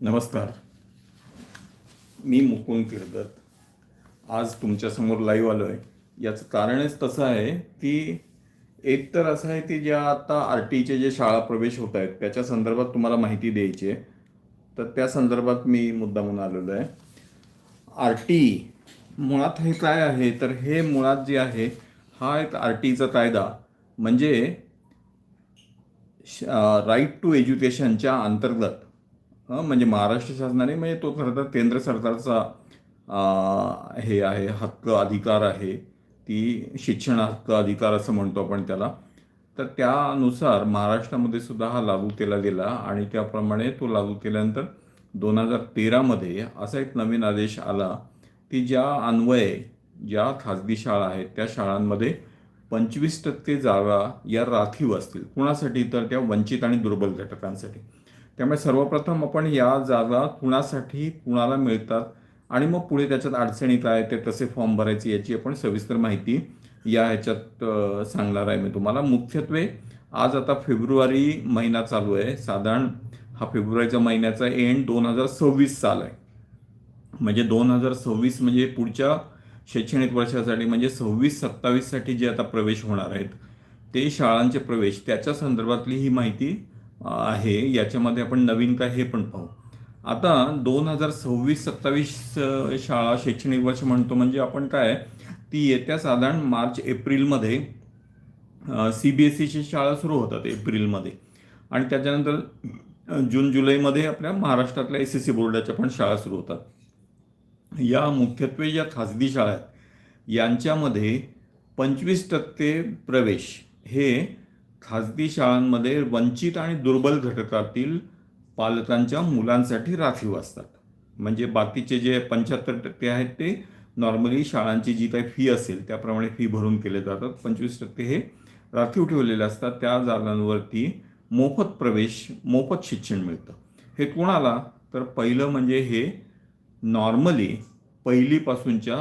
नमस्कार. मी मुकुंद किर्दत आज तुमच्यासमोर लाईव्ह आलो आहे याचं कारणच तसं आहे की एक तर असं आहे की ज्या आता आर टीचे जे शाळा प्रवेश होत आहेत त्याच्या संदर्भात तुम्हाला माहिती द्यायची आहे. तर त्या संदर्भात मी मुद्दा म्हणून आलेलो आहे. आर टी मुळात हे काय आहे? तर हे मुळात जे आहे हा एक आर टीचा कायदा. म्हणजे राईट टू एज्युकेशनच्या अंतर्गत म्हणजे महाराष्ट्र शासनाने म्हणजे तो खरं तर केंद्र सरकारचा हे आहे हक्क अधिकार आहे. ती शिक्षण हक्क अधिकार असं म्हणतो आपण त्याला. तर त्यानुसार महाराष्ट्रामध्ये सुद्धा हा लागू केला गेला आणि त्याप्रमाणे तो लागू केल्यानंतर दोन हजार तेरामध्ये असा एक नवीन आदेश आला की ज्या अन्वये ज्या खाजगी शाळा आहेत त्या शाळांमध्ये पंचवीस टक्के जागा या राखीव असतील. कुणासाठी? तर त्या वंचित आणि दुर्बल घटकांसाठी. त्यामुळे सर्वप्रथम आपण या जागा कुणासाठी कुणाला मिळतात आणि मग पुढे त्याच्यात अडचणी काय ते कसे फॉर्म भरायचे याची आपण सविस्तर माहिती या ह्याच्यात सांगणार आहे मी तुम्हाला. मुख्यत्वे आज आता फेब्रुवारी महिना चालू आहे. साधारण हा फेब्रुवारीचा महिन्याचा एंड दोन हजार सव्वीस साल आहे. म्हणजे दोन हजार सव्वीस म्हणजे पुढच्या शैक्षणिक वर्षासाठी म्हणजे सव्वीस सत्तावीससाठी जे आता प्रवेश होणार आहेत ते शाळांचे प्रवेश. त्याच्या संदर्भातली ही माहिती आहे. याच्यामध्ये आपण नवीन काय हे पण पाहू. आता दोन हजार सव्वीस सत्तावीस शाळा शैक्षणिक वर्ष म्हणतो म्हणजे आपण काय ती येत्या साधारण मार्च एप्रिलमध्ये सी बी एस ईची शाळा सुरू होतात एप्रिलमध्ये. आणि त्याच्यानंतर जून जुलैमध्ये आपल्या महाराष्ट्रातल्या एस एस सी बोर्डाच्या पण शाळा सुरू होतात. या मुख्यत्वे ज्या खाजगी शाळा आहेत यांच्यामध्ये पंचवीस टक्के प्रवेश हे खाजगी शाळांमध्ये वंचित आणि दुर्बल घटकातील पालकांच्या मुलांसाठी राखीव असतात. म्हणजे बाकीचे जे पंच्याहत्तर टक्के आहेत ते नॉर्मली शाळांची जी काही फी असेल त्याप्रमाणे फी भरून केले जातात. पंचवीस टक्के हे राखीव ठेवलेले असतात. त्या जागांवरती मोफत प्रवेश मोफत शिक्षण मिळतं. हे कोणाला? तर पहिलं म्हणजे हे नॉर्मली पहिलीपासूनच्या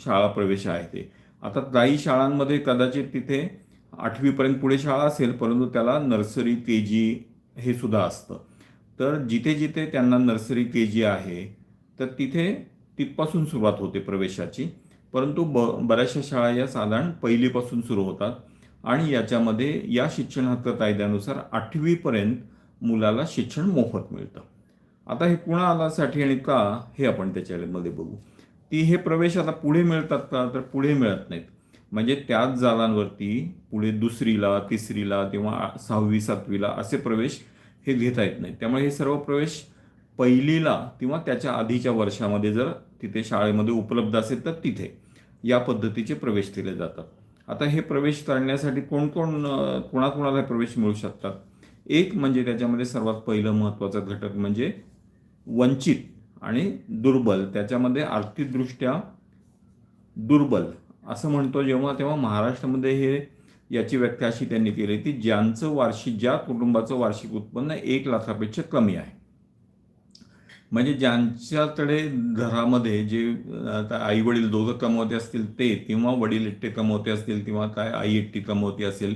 शाळा प्रवेश आहे ते आता काही शाळांमध्ये कदाचित तिथे आठवीपर्यंत पुढे शाळा असेल परंतु त्याला नर्सरी के जी हे सुद्धा असतं. तर जिथे जिथे त्यांना नर्सरी के जी आहे तर तिथे तिथपासून सुरुवात होते प्रवेशाची. परंतु ब बऱ्याचशा शाळा या साधारण पहिलीपासून सुरू होतात आणि याच्यामध्ये या शिक्षण हक्क कायद्यानुसार आठवीपर्यंत मुलाला शिक्षण मोफत मिळतं. आता हे कुणालासाठी आणि का हे आपण त्याच्यामध्ये बघू. ती हे प्रवेश आता पुढे मिळतात का तर पुढे मिळत नाहीत. म्हणजे त्याच जागांवरती पुढे दुसरीला तिसरीला किंवा सहावी सातवीला असे प्रवेश हे घेता येत नाही त्यामुळे हे सर्व प्रवेश पहिलीला किंवा त्याच्या आधीच्या वर्षामध्ये जर तिथे शाळेमध्ये उपलब्ध असेल तर तिथे या पद्धतीचे प्रवेश दिले जातात. आता हे प्रवेश करण्यासाठी कोण कोण कोणाकोणाला प्रवेश मिळू शकतात? एक म्हणजे त्याच्यामध्ये सर्वात पहिलं महत्त्वाचा घटक म्हणजे वंचित आणि दुर्बल. त्याच्यामध्ये आर्थिकदृष्ट्या दुर्बल. असं म्हणतो जेव्हा तेव्हा महाराष्ट्रामध्ये हे याची व्याख्या अशी त्यांनी केली की ज्यांचं वार्षिक ज्या कुटुंबाचं वार्षिक उत्पन्न एक लाखापेक्षा कमी आहे. म्हणजे ज्यांच्याकडे घरामध्ये जे आता आई वडील दोघं कमवते असतील ते किंवा वडील एकटे कमवते असतील किंवा काय आई एकटी कमवते असेल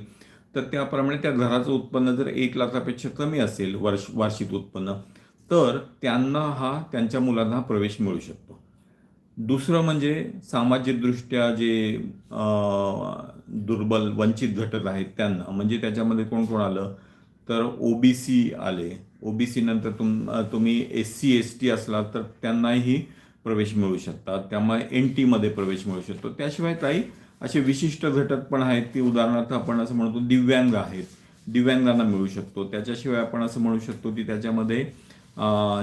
तर त्याप्रमाणे त्या घराचं उत्पन्न जर एक लाखापेक्षा कमी असेल वर्ष वार्षिक उत्पन्न तर त्यांना हा त्यांच्या मुलांना हा प्रवेश मिळू शकतो. दुसरं म्हणजे सामाजिकदृष्ट्या जे दुर्बल वंचित घटक आहेत त्यांना म्हणजे त्याच्यामध्ये कोण कोण आलं? तर ओबीसी आले. ओबीसी नंतर तुम तुम्ही एस सी एस टी असला तर त्यांनाही प्रवेश मिळू शकतात. त्यामुळे एन टीमध्ये प्रवेश मिळू शकतो. त्याशिवाय काही असे विशिष्ट घटक पण आहेत की उदाहरणार्थ आपण असं म्हणतो दिव्यांग आहेत. दिव्यांगांना मिळू शकतो. त्याच्याशिवाय आपण असं म्हणू शकतो की त्याच्यामध्ये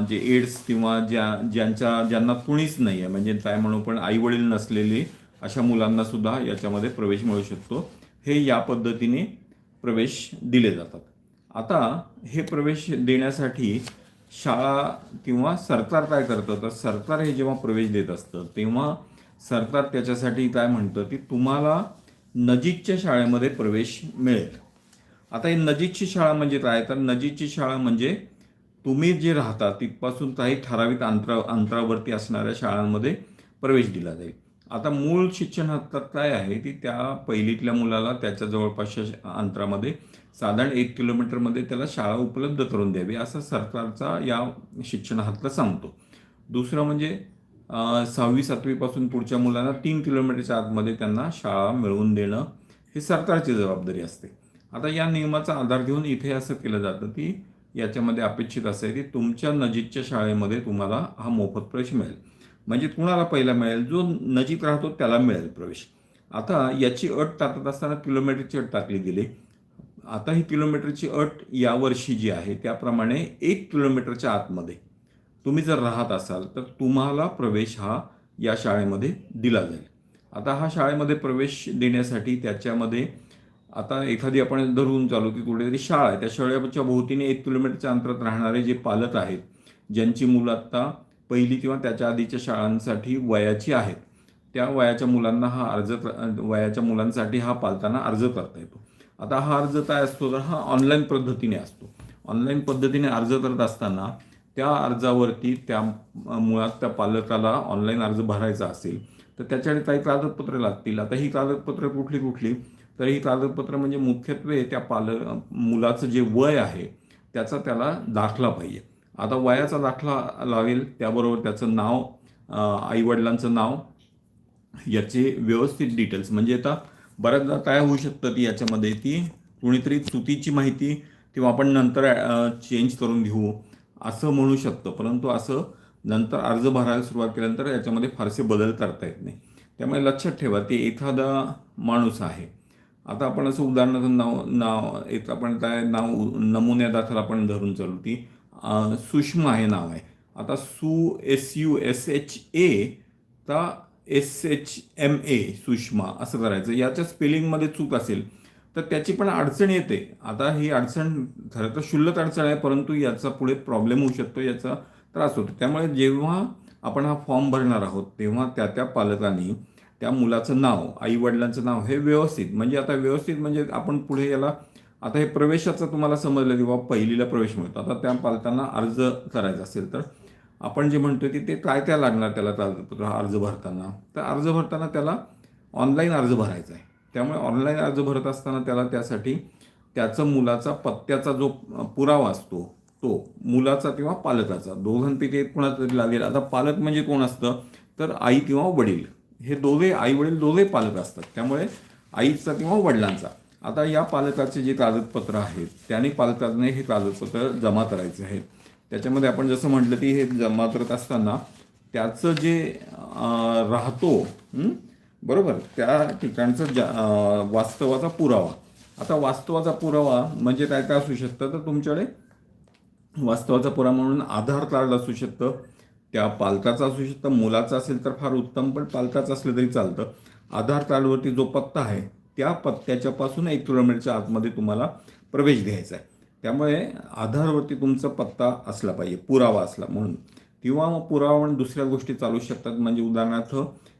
जे एड्स किंवा ज्या ज्यांच्या ज्यांना कुणीच नाही आहे म्हणजे काय म्हणू पण आई वडील नसलेली अशा मुलांना सुद्धा याच्यामध्ये प्रवेश मिळू शकतो. हे या पद्धतीने प्रवेश दिले जातात. आता हे प्रवेश देण्यासाठी शाळा किंवा सरकार काय करतं? तर सरकार हे जेव्हा प्रवेश देत असतं तेव्हा सरकार त्याच्यासाठी काय म्हणतं? की तुम्हाला नजीकच्या शाळेमध्ये प्रवेश मिळेल. आता हे नजीकची शाळा म्हणजे काय? तर नजीकची शाळा म्हणजे तुम्ही जे राहता तिथपासून काही ठराविक अंतरा अंतरावरती असणाऱ्या शाळांमध्ये प्रवेश दिला जाईल. आता मूळ शिक्षण हक्कात काय आहे की त्या पहिलीतल्या मुलाला त्याच्या जवळपासच्या अंतरामध्ये साधारण एक किलोमीटरमध्ये त्याला शाळा उपलब्ध करून द्यावी असा सरकारचा या शिक्षण हक्क सांगतो. दुसरं म्हणजे सहावी सातवीपासून पुढच्या मुलांना तीन किलोमीटरच्या आतमध्ये त्यांना शाळा मिळवून देणं ही सरकारची जबाबदारी असते. आता या नियमाचा आधार घेऊन इथे असं केलं जातं की याच्यामध्ये अपेक्षित असं आहे की तुमच्या नजीकच्या शाळेमध्ये तुम्हाला हा मोफत प्रवेश मिळेल. म्हणजे कुणाला पहिला मिळेल? जो नजीक राहतो त्याला मिळेल प्रवेश. आता याची अट टाकत असताना किलोमीटरची अट टाकली गेली. आता ही किलोमीटरची अट यावर्षी जी आहे त्याप्रमाणे एक किलोमीटरच्या आतमध्ये तुम्ही जर राहत असाल तर तुम्हाला प्रवेश हा या शाळेमध्ये दिला जाईल. आता हा शाळेमध्ये प्रवेश देण्यासाठी त्याच्यामध्ये आता एखादी आपण धरून चालू की कुठेतरी शाळा आहे. त्या शाळेच्या भोवतीने एक किलोमीटरच्या अंतरात राहणारे जे पालक आहेत ज्यांची मुलं आत्ता पहिली किंवा त्याच्या आधीच्या शाळांसाठी वयाची आहेत त्या वयाच्या मुलांना हा अर्ज वयाच्या मुलांसाठी हा पालताना अर्ज करता येतो. आता हा अर्ज काय असतो? तर हा ऑनलाईन पद्धतीने असतो. ऑनलाईन पद्धतीने अर्ज करत असताना त्या अर्जावरती त्या मुळात त्या पालकाला ऑनलाईन अर्ज भरायचा असेल तर त्याच्याकडे काही कागदपत्रे लागतील. आता ही कागदपत्रं कुठली कुठली तर ही कागदपत्र म्हणजे मुख्यत्वे त्या पाल मुलाचं जे वय आहे त्याचा त्याला दाखला पाहिजे. आता वयाचा दाखला लावेल त्याबरोबर त्याचं नाव आईवडिलांचं नाव याचे व्यवस्थित डिटेल्स म्हणजे आता बऱ्याचदा काय होऊ शकतं की याच्यामध्ये ती कुणीतरी चुकीची माहिती किंवा आपण नंतर चेंज करून घेऊ असं म्हणू शकतो. परंतु असं नंतर अर्ज भरायला सुरुवात केल्यानंतर याच्यामध्ये फारसे बदल करता येत नाही. त्यामुळे लक्षात ठेवा ते एखादा माणूस आहे आता आपण असं उदाहरणार्थ नाव नाव एक आपण काय नाव नमुन्यादाखल आपण धरून चालू ती. सुषमा हे नाव आहे. आता सु S U S H A ता S H M A Sushma असं करायचं. याच्या स्पेलिंगमध्ये चूक असेल तर त्याची पण अडचण येते. आता ही अडचण खरं तर क्षुल्लक अडचण आहे परंतु याचा पुढे प्रॉब्लेम होऊ शकतो याचा त्रास होतो. त्यामुळे जेव्हा आपण हा फॉर्म भरणार आहोत तेव्हा त्या त्या पालकांनी त्या मुलाचं नाव आई वडिलांचं नाव हे व्यवस्थित म्हणजे आता व्यवस्थित म्हणजे आपण पुढे याला आता हे प्रवेशाचं तुम्हाला समजलं की बाबा पहिलीला प्रवेश मिळतो. आता त्या पालकांना अर्ज करायचा असेल तर आपण जे म्हणतो की ते काय काय लागणार त्याला कागदपत्र अर्ज भरताना? तर अर्ज भरताना त्याला ऑनलाईन अर्ज भरायचा आहे. त्यामुळे ऑनलाईन अर्ज भरत असताना त्याला त्यासाठी त्याचं मुलाचा पत्त्याचा जो पुरावा असतो तो मुलाचा किंवा पालकाचा दोघांपैकी एक कोणाचा तरी लागेल. आता पालक म्हणजे कोण असतं? तर आई किंवा वडील. हे दोघे आई वडील दोघे पालक असतात. त्यामुळे आईचा किंवा वडिलांचा. आता या पालकाचे जे कागदपत्र आहेत त्याने पालकाने हे कागदपत्र जमा करायचे आहेत. त्याच्यामध्ये आपण जसं म्हटलं की हे जमा करत असताना त्याचं जे राहतो बरोबर? त्या ठिकाणचं जा वास्तवाचा पुरावा. आता वास्तवाचा पुरावा म्हणजे काय काय असू शकतं? तर तुमच्याकडे वास्तवाचा पुरावा म्हणून आधार कार्ड असू शकतं. त्या पालकाचा असू शकतं मुलाचा असेल तर फार उत्तम पण पालकाचं असलं तरी चालतं. आधार कार्डवरती जो पत्ता आहे त्या पत्त्याच्या पासून एक किलोमीटरच्या आतमध्ये तुम्हाला प्रवेश घ्यायचा आहे. त्यामुळे आधारवरती तुमचा पत्ता असला पाहिजे पुरावा असला म्हणून. किंवा मग पुरावा म्हणून दुसऱ्या गोष्टी चालू शकतात म्हणजे उदाहरणार्थ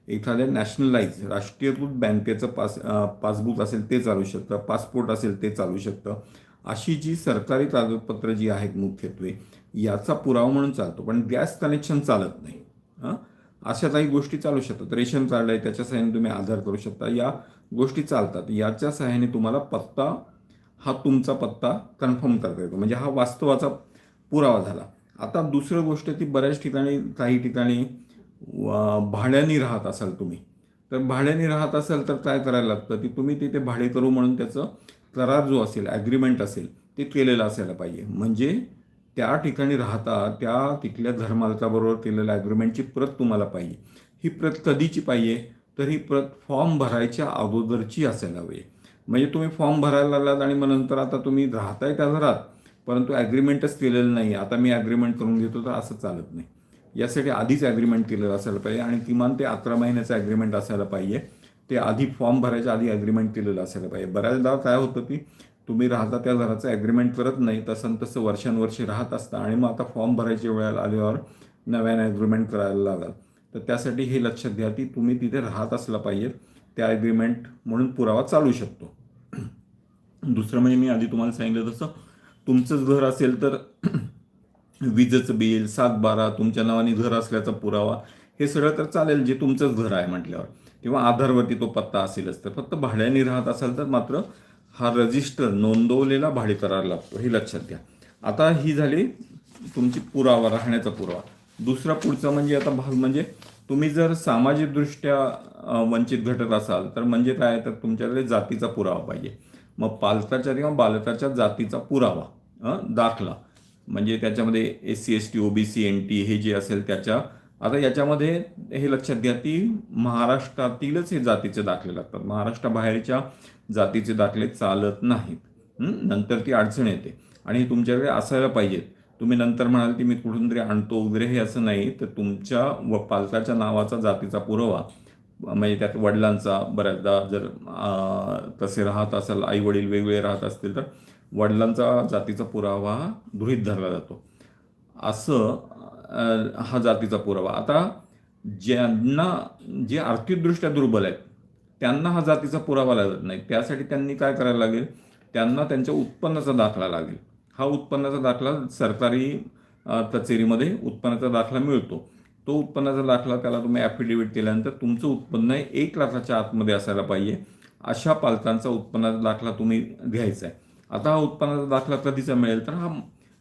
एखाद्या नॅशनलाइज राष्ट्रीयकृत बँकेचं पास पासबुक असेल ते चालू शकतं पासपोर्ट असेल ते चालू शकतं. अशी जी सरकारी कागदपत्रं जी आहेत मुख्यत्वे याचा पुरावा म्हणून चालतो पण गॅस कनेक्शन चालत नाही. हां? अशा काही गोष्टी चालू शकतात. रेशन कार्ड आहे त्याच्या सहाय्याने तुम्ही आधार करू शकता. या गोष्टी चालतात. याच्या सहाय्याने तुम्हाला पत्ता हा तुमचा पत्ता कन्फर्म करता येतो. म्हणजे हा वास्तवाचा पुरावा झाला. आता दुसरं गोष्ट ती बऱ्याच ठिकाणी काही ठिकाणी भाड्याने राहत असाल तुम्ही. तर भाड्याने राहत असाल तर काय करायला लागतं? की तुम्ही तिथे भाडे करू म्हणून त्याचं करार जो असेल ॲग्रीमेंट असेल ते केलेलं असायला पाहिजे. म्हणजे त्या ठिकाणी राहता त्या तिथल्या धर्मालकाबरोबर केलेल्या ॲग्रीमेंटची प्रत तुम्हाला पाहिजे. ही प्रत कधीची पाहिजे? तर ही प्रत फॉर्म भरायच्या अगोदरची असायला हवी. म्हणजे तुम्ही फॉर्म भरायला लागलात आणि मग नंतर आता तुम्ही राहताय त्या घरात परंतु ॲग्रीमेंटच केलेलं नाही. आता मी ॲग्रीमेंट करून घेतो तर असं चालत नाही. यासाठी आधीच ॲग्रीमेंट केलेलं असायला पाहिजे आणि किमान ते अकरा महिन्याचं ॲग्रीमेंट असायला पाहिजे. ते आधी फॉर्म भरायच्या आधी ॲग्रीमेंट केलेलं असायला पाहिजे. बऱ्याचदा काय होतं की तुम्ही राहता त्या घराचं ॲग्रीमेंट करत नाही तसं तसं वर्षानुवर्षे राहत असता आणि मग आता फॉर्म भरायच्या वेळेला आल्यावर नव्याने ॲग्रीमेंट करायला लागल. तर त्यासाठी हे लक्षात घ्या की तुम्ही तिथे राहत असला पाहिजे त्या ॲग्रीमेंट म्हणून पुरावा चालू शकतो. दुसरं म्हणजे मी आधी तुम्हाला सांगितलं तसं तुमचंच घर असेल तर विजेचं बिल सात बारा तुमच्या नावाने घर असल्याचा पुरावा हे सगळं तर चालेल जे तुमचंच घर आहे म्हटल्यावर. किंवा आधारवरती तो पत्ता असेलच तर फक्त भाड्याने राहत असाल तर मात्र हा रजिस्टर नोंदवलेला भाडे करार लागतो हे लक्षात घ्या. आता ही झाली तुमची पुरावा राहण्याचा पुरावा. दुसरा पुढचा म्हणजे आता भाग म्हणजे तुम्ही जर सामाजिकदृष्ट्या वंचित घटक असाल तर म्हणजे काय? तर तुमच्याकडे जातीचा पुरावा पाहिजे. मग पालकाच्या किंवा बालकाच्या जातीचा पुरावा दाखला. म्हणजे त्याच्यामध्ये S C S T OBC N T हे जे असेल त्याच्या आता याच्यामध्ये हे लक्षात घ्या की महाराष्ट्रातीलच हे जातीचे दाखले लागतात. महाराष्ट्राबाहेरच्या जातीचे दाखले चालत नाहीत. नंतर ती अडचण येते. आणि हे तुमच्याकडे असायला पाहिजेत. तुम्ही नंतर म्हणाल की मी कुठून तरी आणतो वगैरे हे असं नाही. तर तुमच्या व पालकाच्या नावाचा जातीचा पुरावा म्हणजे त्यात वडिलांचा बऱ्याचदा जर तसे राहत असाल आई वडील वेगवेगळे राहत असतील तर वडिलांचा जातीचा पुरावा हा गृहीत धरला जातो. असं हा जातीचा पुरावा. आता ज्यांना जे आर्थिकदृष्ट्या दुर्बल आहेत त्यांना हा जातीचा पुरावा लागत नाही त्यासाठी त्यांनी काय करायला लागेल? त्यांना त्यांच्या उत्पन्नाचा दाखला लागेल. हा उत्पन्नाचा दाखला सरकारी कचेरीमध्ये उत्पन्नाचा दाखला मिळतो. तो उत्पन्नाचा दाखला त्याला तुम्ही ॲफिडेविट केल्यानंतर तुमचं उत्पन्न हे एक लाखाच्या आतमध्ये असायला पाहिजे. अशा पालकांचा उत्पन्नाचा दाखला तुम्ही घ्यायचा आहे. आता हा उत्पन्नाचा दाखला कधीचा मिळेल? तर हा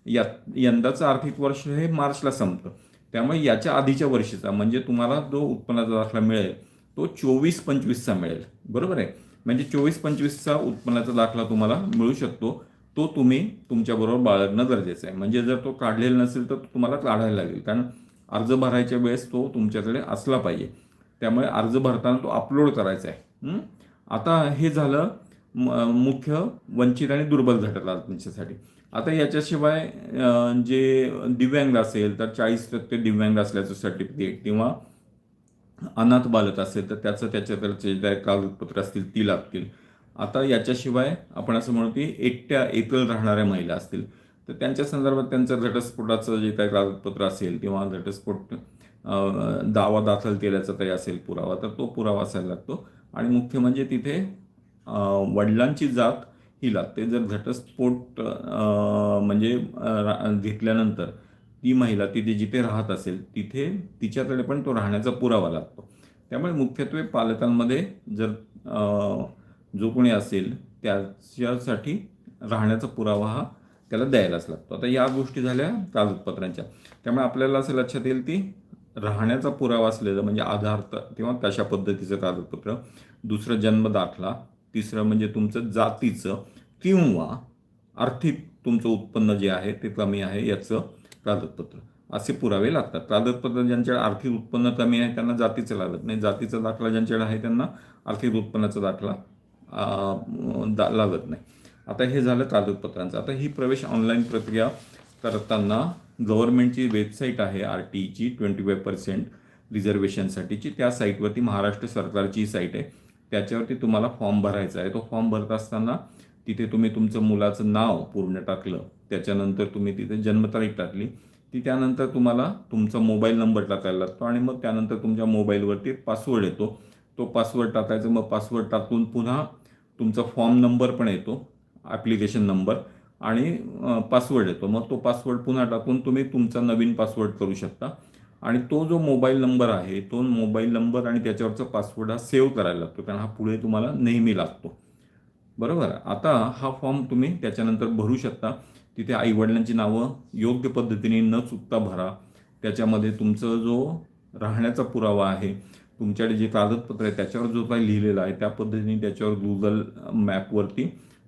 या यंदाचं आर्थिक वर्ष हे मार्चला संपतं. त्यामुळे याच्या आधीच्या वर्षीचा म्हणजे तुम्हाला जो उत्पन्नाचा दाखला मिळेल तो चोवीस पंचवीसचा मिळेल. बरोबर आहे? म्हणजे चोवीस पंचवीसचा उत्पन्नाचा दाखला तुम्हाला मिळू शकतो. तो तुम्ही तुमच्याबरोबर बाळगणं गरजेचं आहे. म्हणजे जर तो काढलेला नसेल तर तो तुम्हाला काढायला लागेल. कारण अर्ज भरायच्या वेळेस तो तुमच्याकडे असला पाहिजे. त्यामुळे अर्ज भरताना तो अपलोड करायचा आहे. आता हे झालं मुख्य वंचित आणि दुर्बल घटकांच्यासाठी आता याच्याशिवाय जे दिव्यांग असेल तर चाळीस टक्के दिव्यांग असल्याचं सर्टिफिकेट किंवा अनाथ बालक असेल तर त्याचं त्याच्याकडचे जे कागदपत्र असतील ती लागतील. आता याच्याशिवाय आपण असं म्हणू की एकट्या एकल राहणाऱ्या महिला असतील. तर त्यांच्या संदर्भात त्यांचं घटस्फोटाचं जे काही कागदपत्र असेल किंवा घटस्फोट दावा दाखल केल्याचा काही असेल पुरावा तर तो पुरावा असायला लागतो. आणि मुख्य म्हणजे तिथे वडिलांची जात ही लागते. जर घटस्फोट म्हणजे रा- घेतल्यानंतर ती महिला तिथे जिथे राहत असेल तिथे तिच्याकडे पण तो राहण्याचा पुरावा लागतो. त्यामुळे मुख्यत्वे पालकांमध्ये जर जो कोणी असेल त्याच्यासाठी राहण्याचा पुरावा हा त्याला द्यायलाच लागतो. आता या गोष्टी झाल्या कागदपत्रांच्या. त्यामुळे आपल्याला असं लक्षात येईल की राहण्याचा पुरावा असलेलं म्हणजे आधार किंवा कशा पद्धतीचं कागदपत्र दुसरं जन्म दाखला तिसरं म्हणजे तुमचं जातीचं किंवा आर्थिक तुमचं उत्पन्न जे आहे ते कमी आहे याचं कागदपत्र असे पुरावे लागतात. कागदपत्र ज्यांच्याकडे आर्थिक उत्पन्न कमी आहे त्यांना जातीचं लागत नाही. जातीचा दाखला ज्यांच्याकडे आहे त्यांना आर्थिक उत्पन्नाचा दाखला दा लागत नाही. आता हे झालं कागदपत्रांचं आता ही प्रवेश ऑनलाईन प्रक्रिया करताना गव्हर्नमेंटची वेबसाईट आहे आर टीची ट्वेंटी फाय पर्सेंट रिझर्वेशनसाठीची त्या साईटवरती महाराष्ट्र सरकारची साईट आहे. त्याच्यावरती तुम्हाला फॉर्म भरायचा आहे. तो फॉर्म भरत असताना तिथे तुम्ही तुमचं मुलाचं नाव पूर्ण टाकलं. त्याच्यानंतर तुम्ही तिथे जन्मतारीख टाकली. ती त्यानंतर तुम्हाला तुमचा मोबाईल नंबर टाकायला लागतो आणि मग त्यानंतर तुमच्या मोबाईलवरती एक पासवर्ड येतो. तो पासवर्ड टाकायचा मग पासवर्ड टाकून पुन्हा तुमचा फॉर्म नंबर पण येतो ॲप्लिकेशन नंबर आणि पासवर्ड येतो. मग तो पासवर्ड पुन्हा टाकून तुम्ही तुमचा नवीन पासवर्ड करू शकता. आणि तो जो मोबाईल नंबर आहे तो मोबाईल नंबर आणि त्याच्यावरचा पासवर्ड हा सेव्ह करायला लागतो कारण हा पुढे तुम्हाला नेहमी लागतो. बरोबर? आता हा फॉर्म तुम्ही त्याच्यानंतर भरू शकता. तिथे आईवडिलांची नावं योग्य पद्धतीने न चुकता भरा. त्याच्यामध्ये तुमचं जो राहण्याचा पुरावा आहे तुमच्याकडे जे कागदपत्र आहे त्याच्यावर जो काही लिहिलेला आहे त्या पद्धतीने त्याच्यावर गुगल मॅपवरती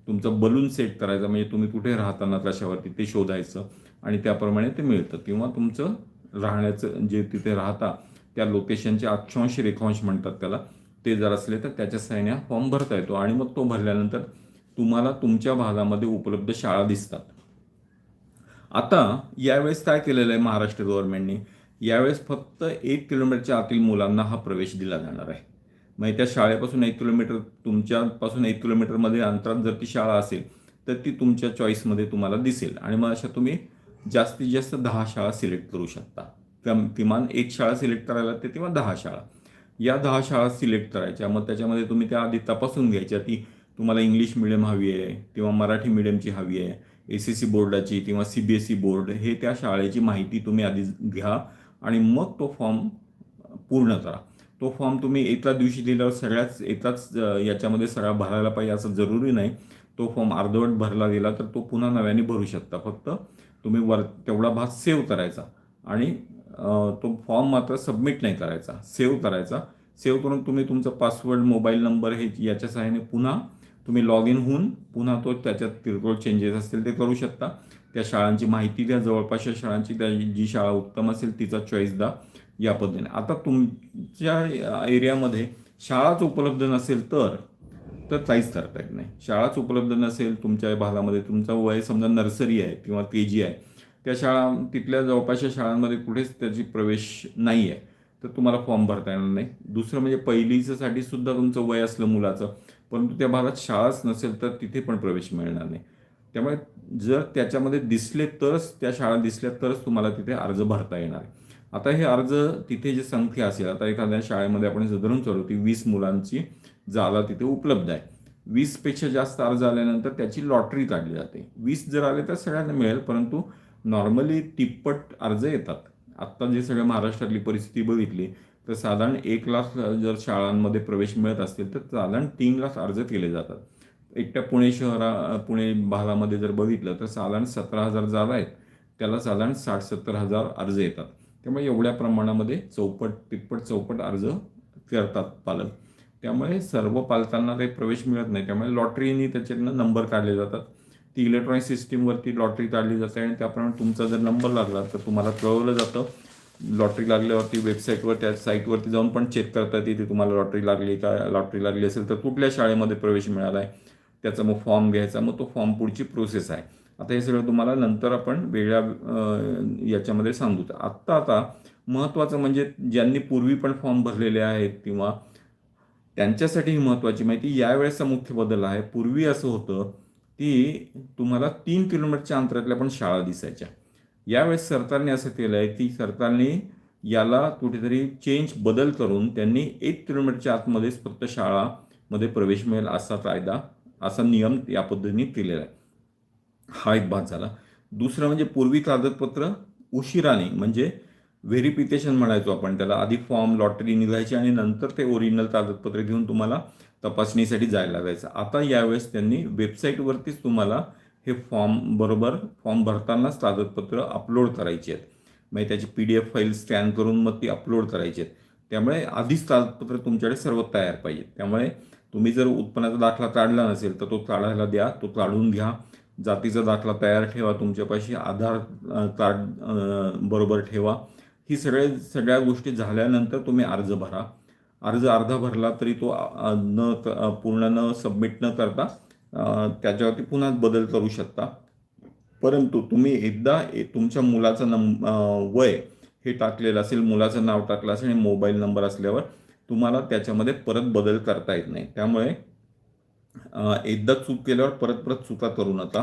तुमचं बलून सेट करायचं म्हणजे तुम्ही कुठे राहताना कशावरती ते शोधायचं आणि त्याप्रमाणे ते मिळतं. किंवा तुमचं राहण्याचं जे तिथे राहता त्या लोकेशनचे अक्षांश रेखांश म्हणतात त्याला ते जर असले तर त्याच्या सैन्या फॉर्म भरता येतो आणि मग तो भरल्यानंतर तुम्हाला तुमच्या भागामध्ये उपलब्ध शाळा दिसतात. आता यावेळेस काय केलेलं आहे महाराष्ट्र गव्हर्नमेंटने यावेळेस फक्त एक किलोमीटरच्या आतील मुलांना हा प्रवेश दिला जाणार आहे. मग त्या शाळेपासून एक किलोमीटर तुमच्यापासून एक किलोमीटरमध्ये अंतरात जर ती शाळा असेल तर ती तुमच्या चॉईसमध्ये तुम्हाला दिसेल. आणि मग अशा तुम्ही जास्तीत जास्त दहा शाळा सिलेक्ट करू शकता. कम किमान एक शाळा सिलेक्ट करायला लागते किंवा दहा शाळा. या दहा शाळा सिलेक्ट करायच्या मग त्याच्यामध्ये तुम्ही त्या आधी तपासून घ्यायच्या ती तुम्हाला इंग्लिश मिडियम हवी आहे किंवा मराठी मिडियमची हवी आहे. ए सी सी बोर्डाची किंवा C B S E board हे त्या शाळेची माहिती तुम्ही आधी घ्या आणि मग तो फॉर्म पूर्ण करा. तो फॉर्म तुम्ही एका दिवशी दिल्यावर सगळ्याच एकाच याच्यामध्ये सगळा भरायला पाहिजे असं जरुरी नाही. तो फॉर्म अर्धवट भरला गेला तर तो पुन्हा नव्याने भरू शकता. फक्त तुम्ही वर तेवढा भाग सेव्ह करायचा आणि तो फॉर्म मात्र सबमिट नाही करायचा. सेव्ह करायचा. सेव्ह करून तुम्ही तुमचा पासवर्ड मोबाईल नंबर हे याच्या सहाय्याने पुन्हा तुम्ही लॉग इन होऊन पुन्हा तो त्याच्यात किरकोळ चेंजेस असतील ते करू शकता. त्या शाळांची माहिती द्या. जवळपासच्या शाळांची त्या जी शाळा उत्तम असेल तिचा चॉईस द्या या पद्धतीने. आता तुमच्या एरियामध्ये शाळाच उपलब्ध नसेल तर तर काहीच करता येत नाही. शाळाच उपलब्ध नसेल तुमच्या भागामध्ये तुमचा वय समजा नर्सरी आहे किंवा के जी आहे त्या शाळा तिथल्या जवळपासच्या शाळांमध्ये कुठेच त्याची प्रवेश नाही आहे तर तुम्हाला फॉर्म भरता येणार नाही. दुसरं म्हणजे पहिलीच्यासाठी सुद्धा तुमचं वय असलं मुलाचं परंतु त्या भागात शाळाच नसेल तर तिथे पण प्रवेश मिळणार नाही. त्यामुळे जर त्याच्यामध्ये दिसले तरच त्या शाळा दिसल्या तरच तुम्हाला तिथे अर्ज भरता येणार. आता हे अर्ज तिथे जी संख्या असेल आता एखाद्या शाळेमध्ये आपण जर धरून चालू ती वीस मुलांची जागा तिथे उपलब्ध आहे. वीसपेक्षा जास्त अर्ज आल्यानंतर त्याची लॉटरी काढली जाते. वीस जर आले तर सगळ्यांना मिळेल परंतु नॉर्मली तिप्पट अर्ज येतात. आत्ता जे सगळ्या महाराष्ट्रातली परिस्थिती बघितली तर साधारण एक लाख जर शाळांमध्ये प्रवेश मिळत असतील तर साधारण तीन लाख अर्ज केले जातात. एकट्या पुणे शहरा पुणे भागामध्ये जर बघितलं तर साधारण सतरा हजार जागा आहेत. त्याला साधारण साठ सत्तर हजार अर्ज येतात. त्यामुळे एवढ्या प्रमाणामध्ये चौपट तिप्पट चौपट अर्ज करतात पालक. त्यामुळे सर्व पालकांना काही प्रवेश मिळत नाही. त्यामुळे लॉटरीने त्याच्यातनं नंबर काढले जातात. ती इलेक्ट्रॉनिक सिस्टीमवरती लॉटरी काढली जाते आणि त्याप्रमाणे तुमचा जर नंबर लागला तर तुम्हाला कळवलं जातं लॉटरी लागल्यावरती वेबसाईटवर त्या साईटवरती जाऊन पण चेक करता येते तुम्हाला लॉटरी लागली का लॉटरी लागली असेल तर कुठल्या शाळेमध्ये प्रवेश मिळाला आहे त्याचा मग फॉर्म घ्यायचा मग तो फॉर्म पुढची प्रोसेस आहे. आता हे सगळं तुम्हाला नंतर आपण वेगळ्या याच्यामध्ये सांगू. तर आत्ता आता महत्त्वाचं म्हणजे ज्यांनी पूर्वी पण फॉर्म भरलेले आहेत किंवा त्यांच्यासाठी ही महत्त्वाची माहिती यावेळेसचा मुख्य बदल आहे. पूर्वी असं होतं की तुम्हाला तीन किलोमीटरच्या अंतरातल्या पण शाळा दिसायच्या. यावेळेस सरकारने असं केलं आहे की सरकारने याला कुठेतरी चेंज बदल करून त्यांनी एक किलोमीटरच्या आतमध्येच फक्त शाळामध्ये प्रवेश मिळेल असा कायदा असा नियम या पद्धतीने केलेला आहे. हा एक भाग झाला. दुसरं म्हणजे पूर्वी कागदपत्र उशिराने म्हणजे व्हेरिफिकेशन म्हणायचो आपण त्याला. आधी फॉर्म लॉटरी निघायची आणि नंतर ते ओरिजिनल कागदपत्र घेऊन तुम्हाला तपासणीसाठी जायला लागायचं. आता यावेळेस त्यांनी वेबसाईटवरतीच तुम्हाला हे फॉर्म बरोबर फॉर्म भरतानाच कागदपत्र अपलोड करायची आहेत. म्हणजे त्याची P D F file scan करून मग ती अपलोड करायची आहेत. त्यामुळे आधीच कागदपत्र तुमच्याकडे सर्व तयार पाहिजे त्यामुळे तुम्ही जर उत्पन्नाचा दाखला काढला नसेल तर तो काढायला द्या तो काढून घ्या. जातीचा दाखला तयार ठेवा तुमच्यापाशी आधार कार्ड बरोबर ठेवा. ही सगळे सगळ्या गोष्टी झाल्यानंतर तुम्ही अर्ज भरा. अर्ज अर्धा भरला तरी तो न पूर्ण न सबमिट न करता त्याच्यावरती पुन्हा बदल करू शकता. परंतु तुम्ही एकदा ए- तुमच्या मुलाचं नंब वय हे टाकलेलं असेल मुलाचं नाव टाकलं असेल आणि मोबाईल नंबर असल्यावर तुम्हाला त्याच्यामध्ये परत बदल करता येत नाही. त्यामुळे एकदा चूक केल्यावर परत परत चुका करू नका.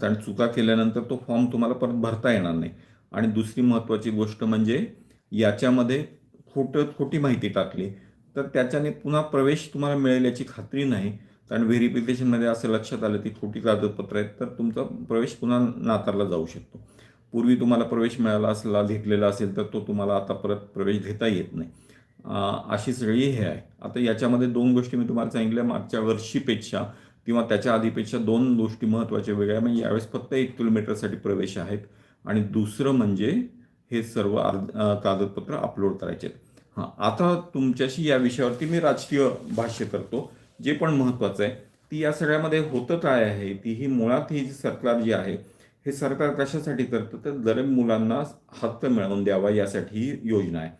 कारण चुका केल्यानंतर तो फॉर्म तुम्हाला परत भरता येणार नाही. आणि दुसरी महत्त्वाची गोष्ट म्हणजे याच्यामध्ये खोटं खोटी माहिती टाकली तर त्याच्याने पुन्हा प्रवेश तुम्हाला मिळेल याची खात्री नाही. कारण व्हेरिफिकेशनमध्ये असं लक्षात आलं ती खोटी कागदपत्र आहेत तर तुमचा प्रवेश पुन्हा नाकारला जाऊ शकतो. पूर्वी तुम्हाला प्रवेश मिळाला असला घेतलेला असेल तर तो तुम्हाला आता परत प्रवेश घेता येत नाही. अशी सगळी हे आहे. आता याच्यामध्ये दोन गोष्टी मी तुम्हाला सांगितल्या मागच्या वर्षीपेक्षा किंवा त्याच्या आधीपेक्षा दोन गोष्टी महत्त्वाच्या वेगळ्या म्हणजे यावेळेस फक्त एक किलोमीटरसाठी प्रवेश आहेत आणि दुसरं म्हणजे हे सर्व अर्ज कागदपत्र अपलोड करायचे आहेत. हां आता तुमच्याशी या विषयावरती मी राजकीय भाष्य करतो. जे पण महत्त्वाचं आहे ती या सगळ्यामध्ये होतं काय आहे ती ही मुळात ही जी सरकार जी आहे हे सरकार कशासाठी करतं? तर गरीब मुलांना हक्क मिळवून द्यावा यासाठी ही योजना आहे.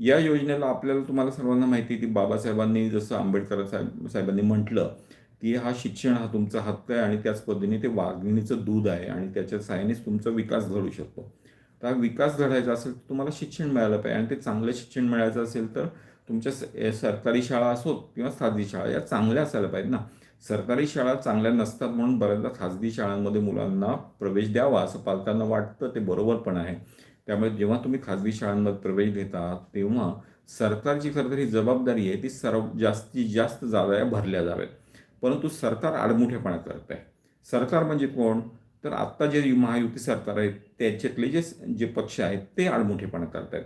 या योजनेला आपल्याला तुम्हाला सर्वांना माहिती ती की बाबासाहेबांनी जसं आंबेडकर साहेब साहेबांनी म्हटलं की हा शिक्षण हा तुमचा हक्क आहे आणि त्याच पद्धतीने ते वाघिणीचं दूध आहे आणि त्याच्या साहाय्यानेच तुमचा विकास घडू शकतो. तर हा विकास घडायचा असेल तर तुम्हाला शिक्षण मिळालं पाहिजे आणि ते चांगलं शिक्षण मिळायचं असेल तर तुमच्या स- सरकारी शाळा असोत किंवा खाजगी शाळा या चांगल्या असायला पाहिजेत ना. सरकारी शाळा चांगल्या नसतात म्हणून बऱ्याचदा खाजगी शाळांमध्ये मुलांना प्रवेश द्यावा असं पालकांना वाटतं ते बरोबर पण आहे. त्यामुळे जेव्हा तुम्ही खाजगी शाळांमध्ये प्रवेश घेता तेव्हा सरकारची खरं तर ही जबाबदारी आहे ती सर्व जास्तीत जास्त जागा या भरल्या जाव्यात. परंतु सरकार आडमुठेपणा करत आहे. सरकार म्हणजे कोण? तर आत्ता जे महायुती सरकार आहे त्याच्यातले जे जे पक्ष आहेत ते आडमुठेपणा करत आहेत.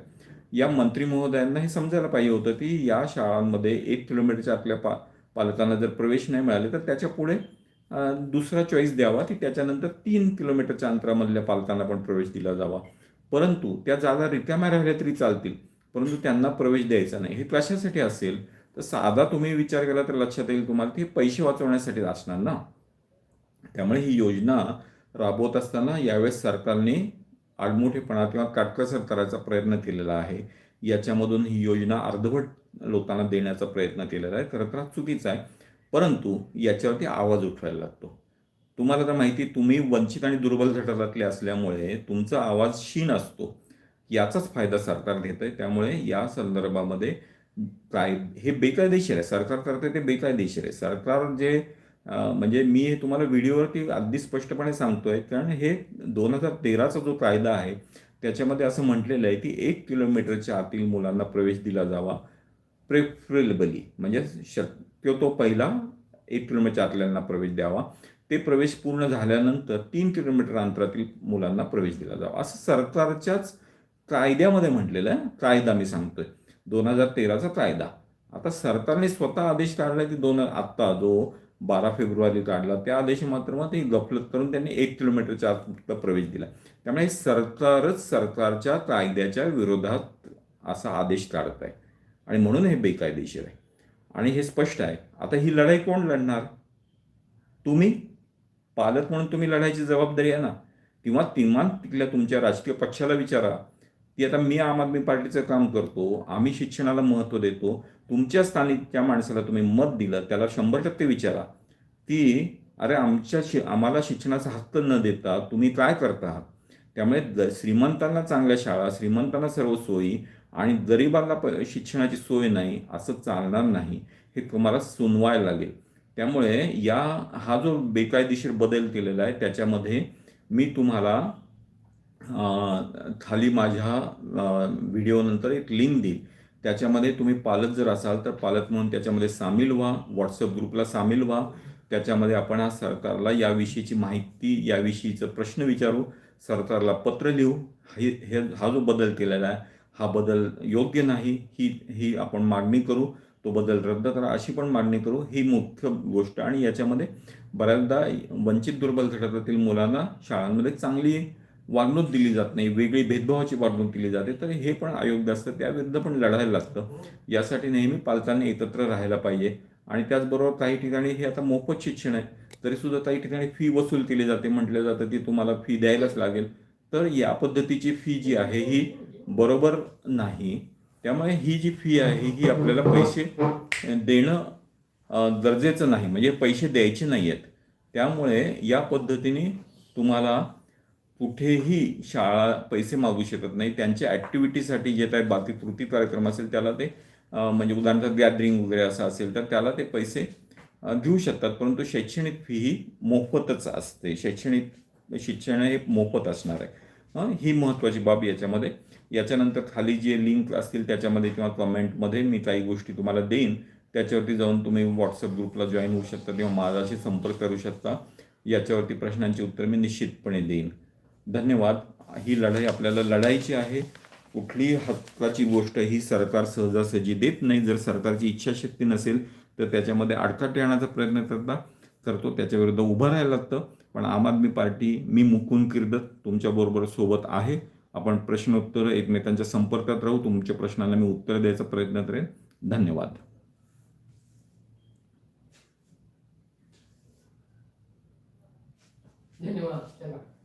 या मंत्री महोदयांना हे समजायला पाहिजे होतं की या शाळांमध्ये एक किलोमीटरच्या आपल्या पा पालकांना जर प्रवेश नाही मिळाले तर त्याच्या पुढे दुसरा चॉईस द्यावा की त्याच्यानंतर तीन किलोमीटरच्या अंतरामधल्या पालकांना पण प्रवेश दिला जावा. परंतु त्या जागा रिकाम्या राहिल्या तरी चालतील परंतु त्यांना प्रवेश द्यायचा नाही. हे कशासाठी असेल? तर साधा तुम्ही विचार केला तर लक्षात येईल तुम्हाला की पैसे वाचवण्यासाठी असणार ना? त्यामुळे ही योजना राबवत असताना यावेळेस सरकारने आडमुठेपणा किंवा काटकसर करायचा प्रयत्न केलेला आहे. याच्यामधून ही योजना अर्धवट लोकांना देण्याचा प्रयत्न केलेला आहे. खरं तर चुकीचा आहे. परंतु याच्यावरती आवाज उठवायला लागतो. तुम्हाला तर माहिती तुम्ही वंचित आणि दुर्बल घटकातले असल्यामुळे तुमचा आवाज क्षीण असतो. याचाच फायदा सरकार घेत आहे त्यामुळे या संदर्भामध्ये काय हे बेकायदेशीर आहे. सरकार करते ते बेकायदेशीर आहे. सरकार जे म्हणजे मी हे तुम्हाला व्हिडिओवरती अगदी स्पष्टपणे सांगतोय कारण हे दोन हजार तेराचा जो कायदा आहे त्याच्यामध्ये असं म्हटलेलं आहे की एक किलोमीटरच्या आतील मुलांना प्रवेश दिला जावा प्रेफरेबली. म्हणजे शक्यतो पहिला एक किलोमीटरच्या आतल्यांना प्रवेश द्यावा. ते प्रवेश पूर्ण झाल्यानंतर तीन किलोमीटर अंतरातील मुलांना प्रवेश दिला जावा. असं सरकारच्याच कायद्यामध्ये म्हटलेलं आहे. कायदा मी सांगतोय. दोन हजार तेराचा कायदा. आता सरकारने स्वतः आदेश काढला की दोन आत्ता जो बारा फेब्रुवारी काढला. त्या आदेश मात्र मग ते गफलत करून त्यांनी एक किलोमीटरच्या आत प्रवेश दिला. त्यामुळे हे सरकारच सरकारच्या कायद्याच्या विरोधात असा आदेश काढत आहे. आणि म्हणून हे बेकायदेशीर आहे. आणि हे स्पष्ट आहे. आता ही लढाई कोण लढणार? तुम्ही? पालक म्हणून तुम्ही लढायची जबाबदारी आहे ना? किंवा किमान तिथल्या तुमच्या राजकीय पक्षाला विचारा. ती आता मी आम आदमी पार्टीचं काम करतो आम्ही शिक्षणाला महत्त्व देतो तुमच्या स्थानिक त्या माणसाला तुम्ही मत दिलं त्याला शंभर टक्के विचारा. ती अरे आमच्या शि आम्हाला शिक्षणाचा हक्क न देता तुम्ही काय करता? आहात त्यामुळे श्रीमंतांना चांगल्या शाळा श्रीमंतांना सर्व सोयी आणि गरिबांना प शिक्षणाची सोय नाही असं चालणार नाही हे तुम्हाला सुनवायला लागेल. त्यामुळे या हा जो बेकायदेशीर बदल केलेला आहे त्याच्यामध्ये मी तुम्हाला खाली माझ्या व्हिडिओनंतर एक लिंक देईल. त्याच्यामध्ये तुम्ही पालक जर असाल तर पालक म्हणून त्याच्यामध्ये सामील व्हा. व्हॉट्सअप ग्रुपला सामील व्हा. त्याच्यामध्ये आपण हा सरकारला याविषयीची माहिती याविषयीचं प्रश्न विचारू. सरकारला पत्र लिहू. हे हे हा जो बदल केलेला आहे हा बदल योग्य नाही ही ही आपण मागणी करू. तो बदल रद्द करा अशी पण मागणी करू. ही मुख्य गोष्ट. आणि याच्यामध्ये बऱ्याचदा वंचित दुर्बल घटकातील मुलांना शाळांमध्ये चांगली वागणूक दिली जात नाही वेगळी भेदभावाची वागणूक दिली जाते तर हे पण अयोग्य असतं त्याविरुद्ध पण लढायला लागतं. यासाठी नेहमी पालकांनी एकत्र राहायला पाहिजे. आणि त्याचबरोबर काही ठिकाणी हे आता मोफत शिक्षण आहे तरी सुद्धा काही ठिकाणी फी वसूल केली जाते म्हटलं जातं की तुम्हाला फी द्यायलाच लागेल. तर या पद्धतीची फी जी आहे ही बरोबर नाही. त्यामुळे ही जी फी आहे ही आपल्याला पैसे देणं गरजेचं नाही. म्हणजे पैसे द्यायचे नाही आहेत त्यामुळे या पद्धतीने तुम्हाला कुठेही शाळा पैसे मागू शकत नाही. त्यांच्या ॲक्टिव्हिटीसाठी जे काही बाकी कृती कार्यक्रम असेल त्याला ते म्हणजे उदाहरणार्थ गॅदरिंग वगैरे असं असेल तर त्याला ते पैसे देऊ घेऊ शकतात. परंतु शैक्षणिक फी ही मोफतच असते. शैक्षणिक शिक्षण हे मोफत असणार आहे. ही महत्त्वाची बाब याच्यामध्ये. याच्यानंतर खाली जे लिंक असतील त्याच्यामध्ये किंवा कमेंटमध्ये मी काही गोष्टी तुम्हाला देईन. त्याच्यावरती जाऊन तुम्ही व्हॉट्सअप ग्रुपला जॉईन होऊ शकता किंवा माझ्याशी संपर्क करू शकता. याच्यावरती प्रश्नांची उत्तर मी निश्चितपणे देईन. धन्यवाद. ही लढाई आपल्याला लढायची आहे. कुठलीही हक्काची गोष्ट ही सरकार सहजासहजी देत नाही. जर सरकारची इच्छाशक्ती नसेल तर त्याच्यामध्ये आडकाठी आणायचा प्रयत्न करता करतो. त्याच्याविरुद्ध उभं राहायला लागतं. पण आम आदमी पार्टी मी मुकुंद किर्दत तुमच्याबरोबर सोबत आहे. आपण प्रश्नोत्तर एकमेकांच्या संपर्कात राहू. तुमच्या प्रश्नांना मी उत्तर द्यायचा प्रयत्न करेन. धन्यवाद. धन्यवाद.